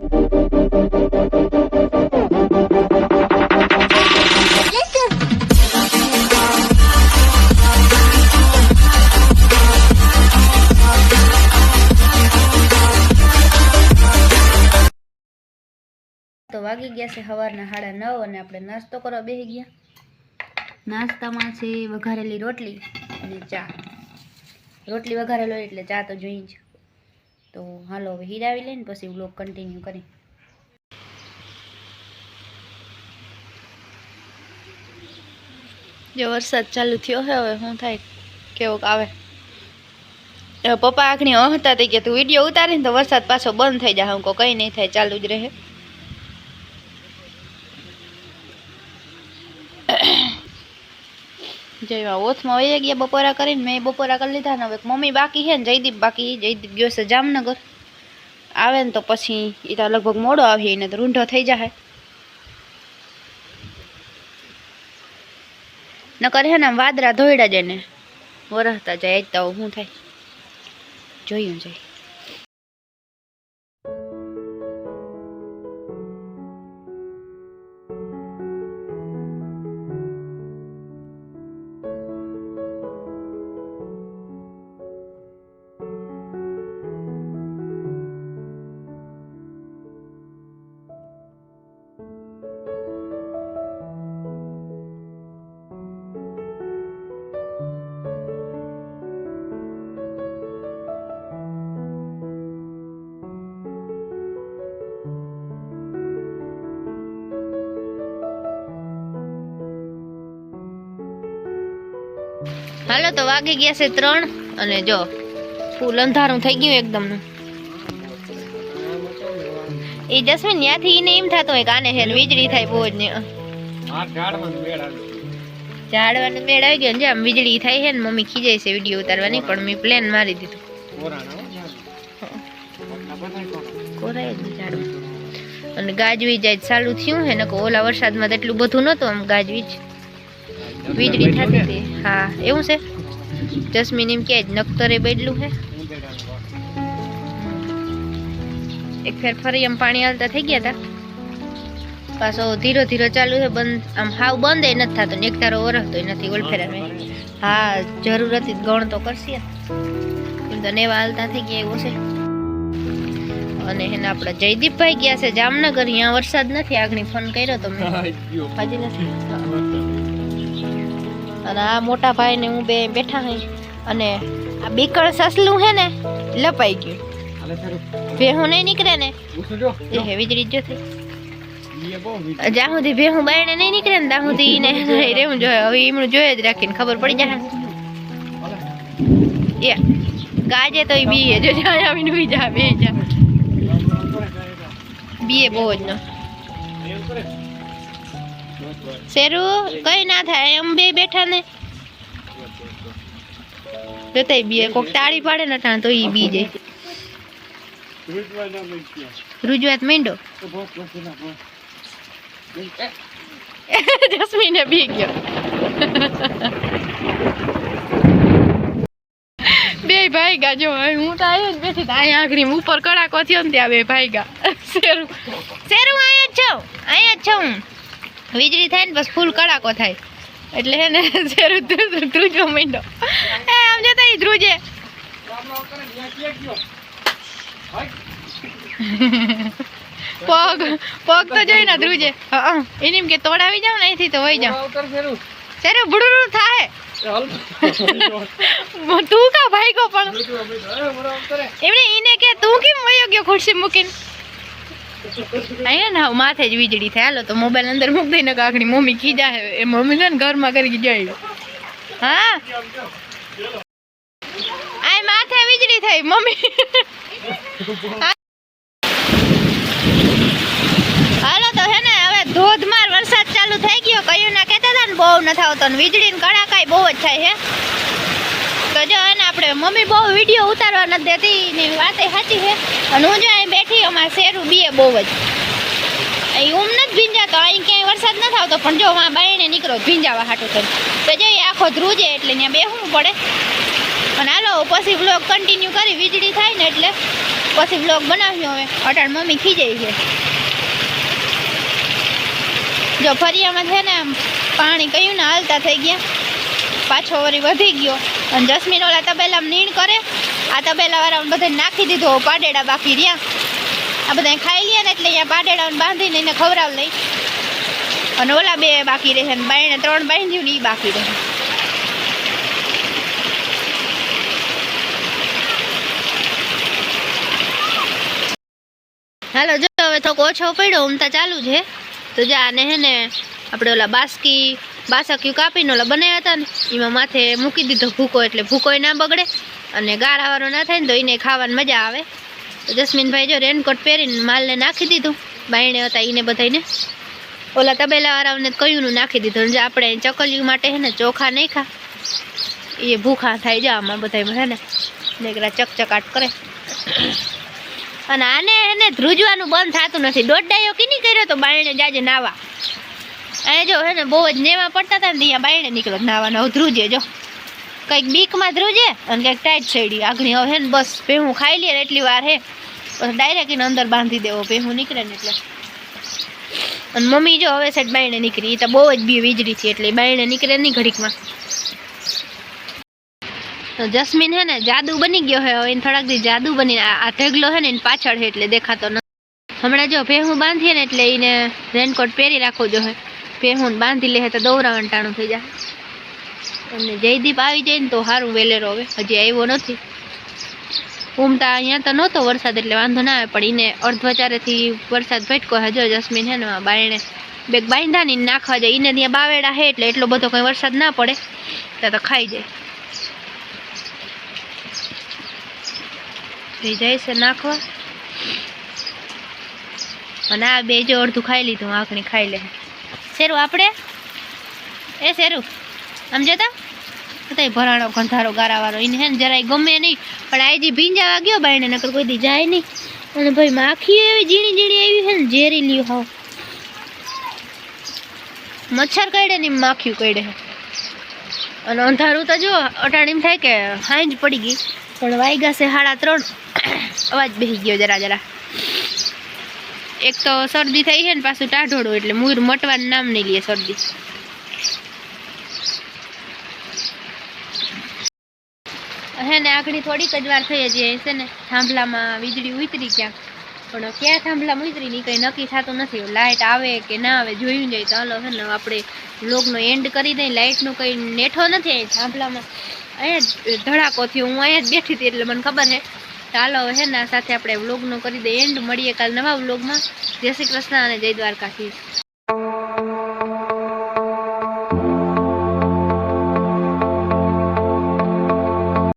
તો વાગી ગયા છે સવારના સાડા નવ અને આપણે નાસ્તો કરવા બેસી ગયા. નાસ્તામાં છે વઘારેલી રોટલી અને ચા. રોટલી વઘારેલો એટલે ચા તો જોઈ જ. તો હાલો, હવે હિરાવી લઈને પછી વ્લોગ કન્ટિન્યુ કરી જો વરસાદ ચાલુ થયો છે, હવે શું થાય, કેવોક આવે. પપ્પા આખણી હતા તે કે તું વીડિયો ઉતારીને તો વરસાદ પાછો બંધ થઈ જાય હું કોઈ કંઈ નહીં થાય, ચાલુ જ રહે. જયવા ઓથમાં વહી ગયા, બપોરા કરીને મેં બપોરા કરી લીધા ને હવે મમ્મી બાકી છે ને, જયદીપ બાકી જયદીપ ગયો છે જામનગર. આવે ને તો પછી એ તો લગભગ મોડો આવી એને તો રૂંઢો થઈ જાય નકર હે ને વાદરા ધોઈડા જાય ને વરસતા જાય તો શું થાય. જોયું જાય. હાલો તો વાગી ગયા છે ત્રણ અને જો ફૂલ અંધારું થઈ ગયું એકદમ. એ જસ્મીન ત્યાંથી એને એમ થતું હોય કાને હેન છે વીજળી થાય બહુ જ ને. ઝાડવાનું મેળ આવી. ગયો ને જે આમ વીજળી થાય છે ને મમ્મી ખીજાય છે વીડિયો ઉતારવાની પણ મેં પ્લેન મારી દીધું. કોરાય જ ને ઝાડવું. અને ગાજવી જાય ચાલુ થયું છે ને ઓલા વરસાદમાં એટલું બધું નહોતું આમ ગાજવીજ. વીજળી થતી હતી. હા એવું છે? જસ્મીન એમ કે નક્તરે બેડલું છે. એક ફેર ફરી એમ પાણી હાલતા થઈ ગયા હતા પાછો ધીરો ધીરો ચાલુ છે બંધ આમ હાવ બંધ એ નથી થતો ને એક તારો ઓરખતો નથી ઓલફેરા હા જરૂર હતી ગણ તો કરશે. એમ તો નેવા હાલતા થઈ ગયા એવું છે. અને એને આપણા જયદીપભાઈ ગયા છે જામનગર અહીંયા વરસાદ નથી આગળ ફોન કર્યો તો મેં. હજી નથી અને આ મોટા ભાઈ ને હું બે બેઠા હઈ. અને આ બીકળ સસલું હે ને લપાઈ ગયું. ભેહું નહીં નીકળે ને? એ જો થઈ. જ્યાં સુધી ભેહું બાયણે નહીં નીકળે ને ત્યાં સુધી એને રેવું જોઈએ. હવે એમનું જોઈએ જ રાખીને ખબર પડી જાય. એ ગાજે તો બીએ જો આવીને ઉઈ જા બે જા બીએ બહુ જ નો. શેરુ કઈ ના થાય. એમ બે બેઠા ને. જોતાય બીએ કોક તાળી પાડે ને તો ઈ બી જાય. રૂજવાત માંડો? જસ્મીને બી ગયો. બે ભાઈ ગા જો હું તો આવ્યો જ બેઠી અહીંયા આગળ ઉપર કડાકો થયો ને ત્યાં બે ભાઈ ગા શેરું શેરું અહીંયા જ છું? અહીંયા જ છું હું? વીજળી થાય ને બસ ફૂલ કડાકો થાય. એટલે હે ને શેરું ધ્રુજો મીંડો. એ આમ જતા ધ્રુજે. પગ પગ તો જોઈ ને ધ્રુજે. હા એને એમ કે તોડાવી જાવ ને અહીંથી તો વહી જાવ શેરું ભૂડું થાય? તું કા ભાઈ કો પણ એમણે ઈને કે તું કેમ વયો ગયો ખુરશી મૂકીને? અહીંયા ના માથે જ વીજળી થાય. હાલો તો મોબાઈલ અંદર મૂક દઈને કાકડી મમ્મી ખીજા હે એ મમ્મી છે ને ઘરમાં કરી જાય હા? આ માથે વીજળી થઈ મમ્મી. હાલો, તો હે ને, હવે ધોધમાર વરસાદ ચાલુ થઈ ગયો. કયું ના કહેતા હતા ને, બહુ નથી આવતો ને વીજળી ને કડાકાઈ બહુ જ થાય છે તો જો એને આપણે મમ્મી બહુ વીડિયો ઉતારવા નથી દેતી, ને વાત સાચી છે અને હું જો અહીં બેઠી, અમારે શેરું બીએ બહુ જ. અહીં ઊમ નથી ભીંજાતો, અહીં ક્યાંય વરસાદ નથી આવતો પણ જો, હા બાઈને નીકળો, ભીંજાવા હાટું થઈને. તો જો આખો ધ્રુજે એટલે ત્યાં બેસવું પડે. અને હાલો, પછી બ્લોગ કન્ટિન્યુ કરી, વીજળી થાય ને એટલે પછી બ્લોગ બનાવ્યો હવે. અટાણ મમ્મી ખીજાઈ છે. જો ફરિયામાં છે ને પાણી કયું ને હાલતા થઈ ગયા. પાછો વળી વધી ગયો. અને જસ્મીન ઓલા તબેલામાં નીણ કરે. આ તબેલા વાળાને બધા નાખી દીધો. પાડેડા બાકી રહ્યા. આ બધા ખાઈ લે ને એટલે અહીંયા પાડેડાને બાંધીને એને ખવડાવ લઈ. અને ઓલા બે બાકી રહે ને બાયણે ત્રણ બાંધ્યું ને એ બાકી રહે. હાલો, જો હવે થોડોક ઓછો પડ્યો, ઉમતા ચાલુ છે. તો જે આને હે ને, આપણે ઓલા બાસકી, બાસક્યું કાપીને ઓલા બનાવ્યા હતા ને, એમાં માથે મૂકી દીધો ભૂકો એટલે ભૂકોય ના બગડે અને ગાળાવાળો ના થાય ને તો એને ખાવાની મજા આવે. તો જસ્મીનભાઈ જો રેનકોટ પહેરીને માલને નાખી દીધું, બાયણે હતા એને બધાને ઓલા તબેલાવાળાઓને કયુંનું નાખી દીધું જે આપણે ચકલિયું માટે હે ને ચોખા નહીં ખા એ ભૂખા થાય છે આમાં બધામાં હે ને. નીકળા ચકચકાટ કરે. અને આને એને ધ્રુજવાનું બંધ થતું નથી. દોઢડાયો કીની કર્યો તો બાયણે જાજે નાવા. અહીં જો હે ને બહુ જ નેવા પડતા હતા ને ત્યાં બાયણે નીકળો નાવાનો. હવે ધ્રુજે જો. કંઈક બીકમાં ધ્રુજે અને કંઈક ટાઈટ છેડી. આગળ હવે હે ને બસ ભેહું ખાઈ લે એટલી વાર હે. પછી ડાયરેક્ટ એને અંદર બાંધી દેવો. ભેહું નીકળે ને એટલે. અને મમ્મી જો હવે સાઈડ બાયણે નીકળી. એ તો બહુ જ બી વીજળી છે એટલે બાયણે નીકળે નહીં ઘડીકમાં. તો જસ્મીન હે ને જાદુ બની ગયો હે, હવે એને થોડાક દી જાદુ બની આ ઢગલો હે ને એની પાછળ હે એટલે દેખાતો ન હમણાં જો ભેહું બાંધીએ ને એટલે એને રેનકોટ પહેરી રાખવો જોઈએ ભેહું બાંધી લે તો દોરાવણ ટાણું થઈ જાય. અને જયદીપ આવી જાય ને તો સારું વેલેરો હવે, હજી આવ્યો નથી. ઉમતા અહીંયા તો નહોતો વરસાદ એટલે વાંધો ના આવે, પણ એને અર્ધવચારેથી વરસાદ ભટકો હજો જસ્મીન હે ને બાયણે. બેગ બાંધા ને નાખવા જાય. એને ત્યાં બાવેડા હે એટલે એટલો બધો કંઈ વરસાદ ના પડે. ત્યાં તો ખાઈ જાય. થઈ જાય છે, નાખવા. અને આ બે જો અડધું ખાઈ લીધું આંખણી ખાઈ લે. શેરું, આપણે? એ શેરું, આમ જતા તો. ભરાણો, ગંધારો, ગારાવાળો, એને હે ને જરાય ગમે નહીં. પણ આ જી ભીંજાવા ગયો બાઈને નકર કોઈ દી જાય નહીં. અને ભાઈ માખી એવી ઝીણી ઝીણી આવી છે ને, ઝેરી લ્યું હાવ. મચ્છર કઈડે ને માખ્યું કઈડે અને અંધારું તો જો અટાણી એમ થાય કે હાંજ પડી ગઈ. પણ વાગ્યા છે સાડા ત્રણ. અવાજ બેસી ગયો જરા જરા. એક તો શરદી થઈ છે ને પાછું ટાઢોળું એટલે મૂર મટવાનું નામ નહીં લે શરદી. હે ને આગળ થોડીક જ વાર થઈ હજી છે ને. થાંભલામાં વીજળી ઉતરી ક્યાંક. પણ ક્યાં થાંભલામાં ઉતરી ની કંઈ નક્કી થતું નથી. લાઇટ આવે કે ના આવે જોયું જાય તો હલો છે ને આપણે બ્લોગનો એન્ડ કરી દઈએ. લાઇટનો કંઈ નેઠો નથી થાંભલામાં. અહીંયા જ ધડાકો હું અહીંયા જ બેઠી હતી એટલે મને ખબર છે. ચાલો હે ને સાથે આપણે વ્લોગનું કરી દઈએ. એન્ડ મળીએ કાલ નવા વ્લોગમાં જય શ્રી કૃષ્ણ અને જય દ્વારકાધીશ.